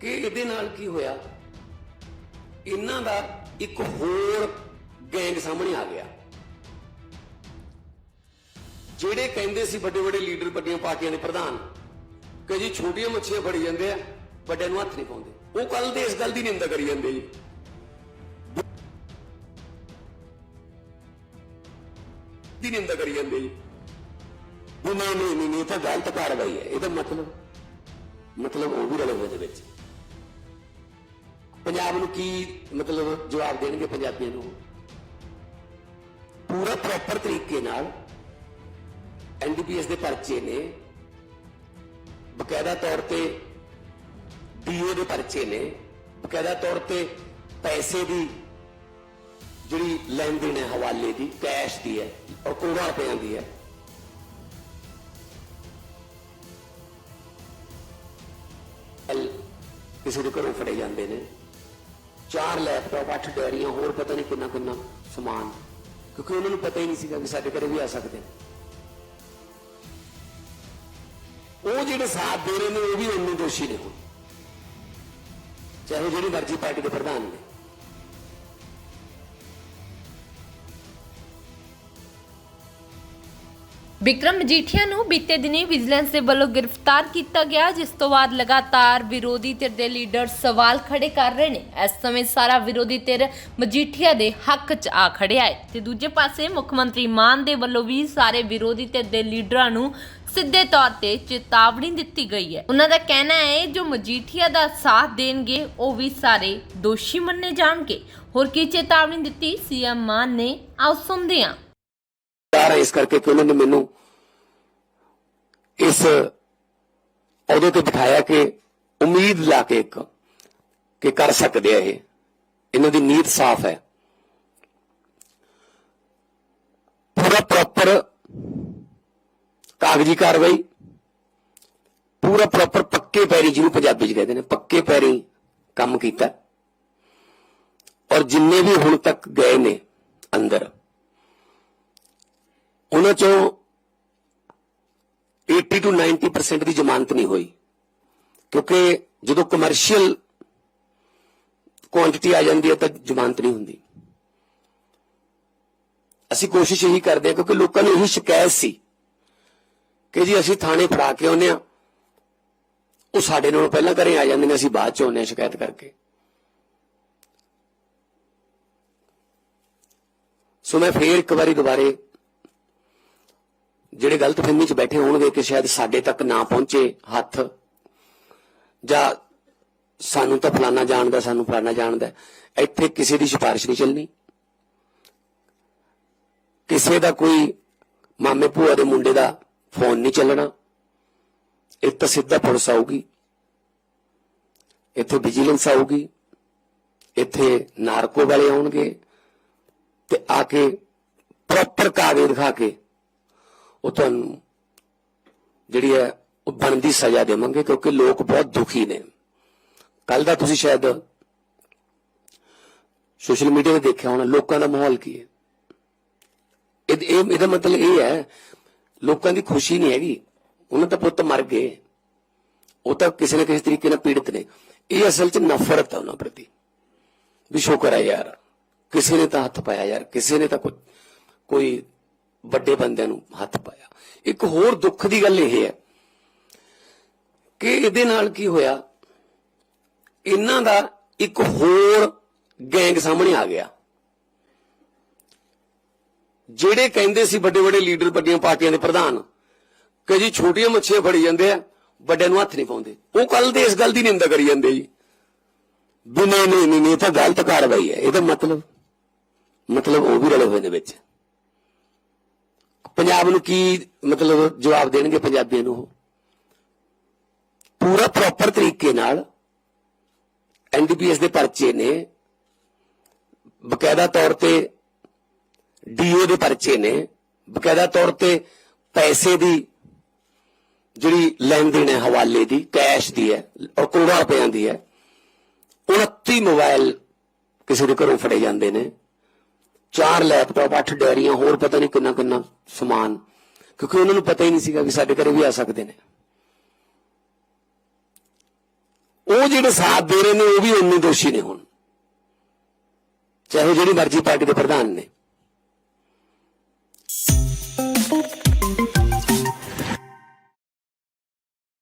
ਕਿ ਇਹਦੇ ਨਾਲ ਕੀ ਹੋਇਆ? ਇਹਨਾਂ ਦਾ ਇੱਕ ਹੋਰ ਗੈਂਗ ਸਾਹਮਣੇ ਆ ਗਿਆ। ਜਿਹੜੇ ਕਹਿੰਦੇ ਸੀ ਵੱਡੇ ਵੱਡੇ ਲੀਡਰ ਵੱਡੀਆਂ ਪਾਰਟੀਆਂ ਦੇ ਪ੍ਰਧਾਨ ਕਿ ਜੀ ਛੋਟੀਆਂ ਮੱਛੀਆਂ ਫੜੀ ਜਾਂਦੇ ਆ ਵੱਡਿਆਂ ਨੂੰ ਹੱਥ ਨਹੀਂ ਪਾਉਂਦੇ। ਉਹ ਕੱਲ ਦੇ ਇਸ ਗੱਲ ਦੀ ਨਿੰਦਾ ਕਰੀ ਜਾਂਦੇ ਜੀ। ਦੀ ਨਿੰਦਾ ਕਰੀ ਜਾਂਦੇ ਜੀ। ਨਹੀਂ ਨਹੀਂ ਨਹੀਂ ਨਹੀਂ, ਇਹ ਤਾਂ ਗਲਤ ਕਾਰਵਾਈ ਹੈ। ਇਹਦਾ ਮਤਲਬ ਮਤਲਬ ਉਹ ਵੀ ਰਲੇ ਹੋਏ ਦੇ ਵਿੱਚ। ਪੰਜਾਬ ਨੂੰ ਕੀ ਮਤਲਬ ਜਵਾਬ ਦੇਣਗੇ ਪੰਜਾਬੀਆਂ ਨੂੰ? ਪੂਰਾ ਪ੍ਰੋਪਰ ਤਰੀਕੇ ਨਾਲ ਐਨਡੀਪੀਐਸ ਦੇ ਪਰਚੇ ਨੇ, ਬਕਾਇਦਾ ਤੌਰ ਤੇ ਡੀਓ ਦੇ ਪਰਚੇ ਨੇ, ਬਕਾਇਦਾ ਤੌਰ ਤੇ ਪੈਸੇ ਦੀ ਜਿਹੜੀ ਲੈਣ ਦੇਣ ਹੈ, ਹਵਾਲੇ ਦੀ, ਕੈਸ਼ ਦੀ ਹੈ, ਔਰ ਕਰੋੜਾਂ ਰੁਪਈਆਂ ਦੀ ਹੈ। ਕਿਸੇ ਦੇ ਘਰੋਂ ਫੜੇ ਜਾਂਦੇ ਨੇ। ਚਾਰ ਲੈਪਟਾਪ ਅੱਠ ਡੈਰੀਆਂ, ਹੋਰ ਪਤਾ ਨਹੀਂ ਕਿੰਨਾ ਕਿੰਨਾ ਸਮਾਨ। ਕਿਉਂਕਿ ਉਹਨਾਂ ਨੂੰ ਪਤਾ ਹੀ ਨਹੀਂ ਸੀਗਾ ਕਿ ਸਾਡੇ ਘਰੇ ਵੀ ਆ ਸਕਦੇ ਨੇ। ਉਹ ਜਿਹੜੇ ਸਾਥ ਦੇ ਰਹੇ ਨੇ, ਉਹ ਵੀ ਉਹਨੂੰ ਦੋਸ਼ੀ ਨੇ ਹੁਣ। ਚਾਹੇ ਉਹ ਜਿਹੜੀ ਮਰਜ਼ੀ ਪਾਰਟੀ ਦੇ ਪ੍ਰਧਾਨ ਨੇ। ਵਿਕਰਮ ਮਜੀਠੀਆ ਨੂੰ ਬੀਤੇ ਦਿਨੀ ਵਿਜੀਲੈਂਸ ਦੇ ਵੱਲੋਂ ਗ੍ਰਿਫਤਾਰ ਕੀਤਾ ਗਿਆ, ਜਿਸ ਤੋਂ ਬਾਅਦ ਲਗਾਤਾਰ ਵਿਰੋਧੀ ਧਿਰ ਦੇ ਲੀਡਰ ਸਵਾਲ ਖੜੇ ਕਰ ਰਹੇ ਨੇ। ਇਸ ਸਮੇਂ ਸਾਰਾ ਵਿਰੋਧੀ ਧਿਰ ਮਜੀਠੀਆ ਦੇ ਹੱਕ 'ਚ ਆ ਖੜਿਆ ਹੈ। ਤੇ ਦੂਜੇ ਪਾਸੇ ਮੁੱਖ ਮੰਤਰੀ ਮਾਨ ਦੇ ਵੱਲੋਂ ਵੀ ਸਾਰੇ ਵਿਰੋਧੀ ਧਿਰ ਦੇ ਲੀਡਰਾਂ ਨੂੰ ਸਿੱਧੇ ਤੌਰ ਤੇ ਚੇਤਾਵਨੀ ਦਿੱਤੀ ਗਈ ਹੈ। ਉਹਨਾਂ ਦਾ ਕਹਿਣਾ ਹੈ, ਜੋ ਮਜੀਠੀਆ ਦਾ ਸਾਥ ਦੇਣਗੇ, ਉਹ ਵੀ ਸਾਰੇ ਦੋਸ਼ੀ ਮੰਨੇ ਜਾਣਗੇ। ਹੋਰ ਕੀ ਚੇਤਾਵਨੀ ਦਿੱਤੀ? ਸੀਐਮ ਮਾਨ ਨੇ ਆਓ ਸੁਣਦੇ ਹਾਂ। ਜਾ ਇਸ ਕਰਕੇ ਕਿ ਉਹਨਾਂ ਨੇ ਮੈਨੂੰ ਇਸ ਅਹੁਦੇ ਤੇ ਬਿਠਾਇਆ ਕਿ ਉਮੀਦ ਲਾ ਕੇ ਇੱਕ ਕਿ ਕਰ ਸਕਦੇ ਆ ਇਹ। ਇਹਨਾਂ ਦੀ ਨੀਤ ਸਾਫ਼ ਹੈ। ਪੂਰਾ ਪ੍ਰੋਪਰ ਕਾਗਜ਼ੀ ਕਾਰਵਾਈ, ਪੂਰਾ ਪ੍ਰੋਪਰ ਪੱਕੇ ਪੈਰੀ ਜਿਹਨੂੰ ਪੰਜਾਬੀ ਚ ਕਹਿੰਦੇ ਨੇ, ਪੱਕੇ ਪੈਰੀ ਕੰਮ ਕੀਤਾ। ਔਰ ਜਿੰਨੇ ਵੀ ਹੁਣ ਤੱਕ ਗਏ ਨੇ ਅੰਦਰ ਉਹਨਾਂ ਚੋਂ 80 ਤੋਂ 90% ਦੀ ਜ਼ਮਾਨਤ ਨਹੀਂ ਹੋਈ। ਕਿਉਂਕਿ ਜਦੋਂ ਕਮਰਸ਼ੀਅਲ ਕੁਆਂਟੀਟੀ ਆ ਜਾਂਦੀ ਹੈ ਤਾਂ ਜ਼ਮਾਨਤ ਨਹੀਂ ਹੁੰਦੀ। ਅਸੀਂ ਕੋਸ਼ਿਸ਼ ਇਹੀ ਕਰਦੇ ਹਾਂ ਕਿਉਂਕਿ ਲੋਕਾਂ ਨੂੰ ਇਹੀ ਸ਼ਿਕਾਇਤ ਸੀ ਕਿ ਜੀ ਅਸੀਂ ਥਾਣੇ ਫੜਾ ਕੇ ਆਉਂਦੇ ਆ ਉਹ ਸਾਡੇ ਨਾਲੋਂ ਪਹਿਲਾਂ ਘਰੇ ਆ ਜਾਂਦੇ ਨੇ, ਅਸੀਂ ਬਾਅਦ ਚ ਆਉਂਦੇ ਹਾਂ ਸ਼ਿਕਾਇਤ ਕਰਕੇ। ਸੋ ਮੈਂ ਫੇਰ ਇੱਕ ਵਾਰੀ ਦੁਬਾਰੇ ਜਿਹੜੇ ਗਲਤ ਫਹਿਮੀ 'ਚ ਬੈਠੇ ਹੋਣਗੇ ਕਿ ਸ਼ਾਇਦ ਸਾਡੇ ਤੱਕ ਨਾ ਪਹੁੰਚੇ ਹੱਥ, ਜਾਂ ਸਾਨੂੰ ਤਾਂ ਫਲਾਣਾ ਜਾਣਦਾ, ਸਾਨੂੰ ਫਲਾਣਾ ਜਾਣਦਾ ਇੱਥੇ ਕਿਸੇ ਦੀ ਸਿਫਾਰਿਸ਼ ਨਹੀਂ ਚੱਲਣੀ। ਕਿਸੇ ਦਾ ਕੋਈ ਮਾਮੇ ਭੂਆ ਦੇ ਮੁੰਡੇ ਦਾ ਫੋਨ ਨਹੀਂ ਚੱਲਣਾ। ਇਹ ਤਾਂ ਸਿੱਧਾ ਪੁਲਿਸ ਆਊਗੀ। ਇੱਥੇ ਵਿਜੀਲੈਂਸ ਆਊਗੀ। ਇੱਥੇ ਨਾਰਕੋ ਵਾਲੇ ਆਉਣਗੇ। ਤੇ ਆ ਕੇ ਪ੍ਰੋਪਰ ਕਾਗਜ਼ ਦਿਖਾ ਕੇ ਉਹ ਤੁਹਾਨੂੰ ਜਿਹੜੀ ਹੈ, ਉਹ ਬਣਦੀ ਸਜ਼ਾ ਦੇਵਾਂਗੇ ਕਿਉਂਕਿ ਲੋਕ ਬਹੁਤ ਦੁਖੀ ਨੇ। ਕੱਲ ਦਾ ਤੁਸੀਂ ਸ਼ਾਇਦ ਸੋਸ਼ਲ ਮੀਡੀਆ ਤੇ ਦੇਖਿਆ ਹੋਣਾ, ਲੋਕਾਂ ਦਾ ਮਾਹੌਲ ਕੀ ਹੈ? ਇਹ ਇਹਦਾ ਮਤਲਬ ਇਹ ਹੈ, ਲੋਕਾਂ ਦੀ ਖੁਸ਼ੀ ਨਹੀਂ ਹੈਗੀ। ਉਹਨਾਂ ਦਾ ਪੁੱਤ ਮਰ ਗਏ। ਉਹ ਤਾਂ ਕਿਸੇ ਨਾ ਕਿਸੇ ਤਰੀਕੇ ਨਾਲ ਪੀੜਤ ਨੇ। ਇਹ ਅਸਲ 'ਚ ਨਫ਼ਰਤ ਹੈ ਉਹਨਾਂ ਪ੍ਰਤੀ। ਵੀ ਸ਼ੁਕਰ ਹੈ ਯਾਰ। ਕਿਸੇ ਨੇ ਤਾਂ ਹੱਥ ਪਾਇਆ ਯਾਰ। ਕਿਸੇ ਨੇ ਤਾਂ ਕੋਈ ਵੱਡੇ ਬੰਦਿਆਂ ਨੂੰ ਹੱਥ ਪਾਇਆ। ਇੱਕ ਹੋਰ ਦੁੱਖ ਦੀ ਗੱਲ ਇਹ ਹੈ ਕਿ ਇਹਦੇ ਨਾਲ ਕੀ ਹੋਇਆ? ਇਹਨਾਂ ਦਾ ਇੱਕ ਹੋਰ ਗੈਂਗ ਸਾਹਮਣੇ ਆ ਗਿਆ। ਜਿਹੜੇ ਕਹਿੰਦੇ ਸੀ ਵੱਡੇ ਵੱਡੇ ਲੀਡਰ ਵੱਡੀਆਂ ਪਾਰਟੀਆਂ ਦੇ ਪ੍ਰਧਾਨ ਕਿ ਜੀ ਛੋਟੀਆਂ ਮੱਛੀਆਂ ਫੜੀ ਜਾਂਦੇ ਆ ਵੱਡਿਆਂ ਨੂੰ ਹੱਥ ਨਹੀਂ ਪਾਉਂਦੇ। ਉਹ ਕੱਲ ਦੇ ਇਸ ਗੱਲ ਦੀ ਨਿੰਦਾ ਕਰੀ ਜਾਂਦੇ ਜੀ। ਵੀ ਨਹੀਂ ਨਹੀਂ ਨਹੀਂ ਨਹੀਂ, ਇਹ ਤਾਂ ਗਲਤ ਕਾਰਵਾਈ ਹੈ। ਇਹਦਾ ਮਤਲਬ ਮਤਲਬ ਉਹ ਵੀ ਰਲੇ ਹੋਏ ਨੇ ਵਿੱਚ। ਪੰਜਾਬ ਨੂੰ ਕੀ ਮਤਲਬ ਜਵਾਬ ਦੇਣਗੇ ਪੰਜਾਬੀਆਂ ਨੂੰ ਪੂਰਾ ਪ੍ਰੋਪਰ ਤਰੀਕੇ ਨਾਲ ਐਨਡੀਪੀਐਸ ਦੇ ਪਰਚੇ ਨੇ, ਬਕਾਇਦਾ ਤੌਰ ਤੇ ਡੀਓ ਦੇ ਪਰਚੇ ਨੇ, ਬਕਾਇਦਾ ਤੌਰ ਤੇ ਪੈਸੇ ਦੀ ਜਿਹੜੀ ਲੈਣ ਦੇਣ ਹੈ, ਹਵਾਲੇ ਦੀ, ਕੈਸ਼ ਦੀ ਹੈ, ਔਰ ਕਰੋੜਾਂ ਰੁਪਈਆਂ ਦੀ ਹੈ 29 ਮੋਬਾਈਲ ਕਿਸੇ ਦੇ ਘਰੋਂ ਫੜੇ ਜਾਂਦੇ ਨੇ। ਚਾਰ ਲੈਪਟਾਪ, ਅੱਠ ਡੈਰੀਆਂ ਹੋਰ ਪਤਾ ਨਹੀਂ ਕਿੰਨਾ ਕਿੰਨਾ ਸਮਾਨ। ਕਿਉਂਕਿ ਉਹਨਾਂ ਨੂੰ ਪਤਾ ਹੀ ਨਹੀਂ ਸੀਗਾ ਵੀ ਸਾਡੇ ਘਰੇ ਵੀ ਆ ਸਕਦੇ ਨੇ। ਉਹ ਜਿਹੜੇ ਸਾਥ ਦੇ ਰਹੇ ਨੇ, ਉਹ ਵੀ ਉਨੇ ਦੋਸ਼ੀ ਨੇ ਹੁਣ। ਚਾਹੇ ਜਿਹੜੀ ਮਰਜ਼ੀ ਪਾਰਟੀ ਦੇ ਪ੍ਰਧਾਨ ਨੇ।